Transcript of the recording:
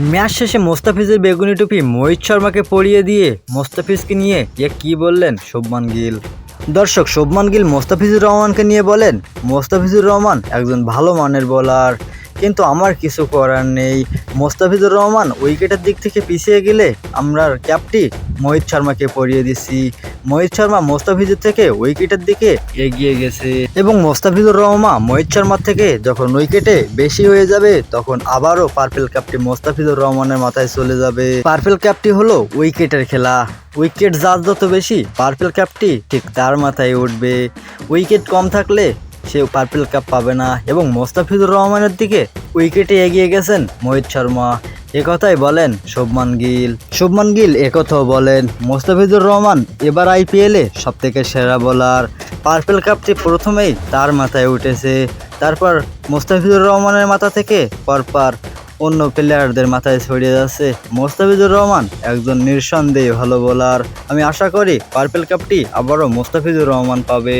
Match শেষে মোস্তাফিজের বেগুনি টুপি মোহিত শর্মাকে পড়িয়ে দিয়ে মোস্তাফিজকে নিয়ে এ কি বললেন শোভমান গিল? দর্শক, শোভমান গিল মোস্তাফিজুর রহমানকে নিয়ে বলেন, মোস্তাফিজুর রহমান একজন ভালো মানের বোলার কিন্তু আমার কিছু করার নেই। মোস্তাফিজুর রহমান উইকেটের দিক থেকে পিছিয়ে গেলে আমরা ক্যাপটি মোহিত শর্মাকে পরিয়ে দিচ্ছি। মোহিত শর্মা মোস্তাফিজুর থেকে উইকেটের দিকে এগিয়ে গেছে। এবং মোস্তাফিজুর রহমান মোহিত শর্মার থেকে যখন উইকেটে বেশি হয়ে যাবে, তখন আবারও পার্পেল ক্যাপটি মোস্তাফিজুর রহমানের মাথায় চলে যাবে। পার্পেল ক্যাপটি হলো উইকেটের খেলা। উইকেট জাজ যত বেশি, পার্পেল ক্যাপটি ঠিক তার মাথায় উঠবে। উইকেট কম থাকলে সে পার্পেল কাপ পাবে না। এবং মোস্তাফিজুর রহমানের দিকে উইকেটে এগিয়ে গেছেন মোহিত শর্মা। একথাই বলেন শুভমান গিল। শুভমান গিল একথাও বলেন মোস্তাফিজুর রহমান এবার আইপিএলে সব থেকে সেরা বোলার পার্পেল কাপটি প্রথমেই তার মাথায় উঠেছে। তারপর মোস্তাফিজুর রহমানের মাথা থেকে পরপর অন্য প্লেয়ারদের মাথায় ছড়িয়ে যাচ্ছে মোস্তাফিজুর রহমান, একজন নিঃসন্দেহে ভালো বোলার আমি আশা করি পার্পেল কাপটি আবারও মোস্তাফিজুর রহমান পাবে।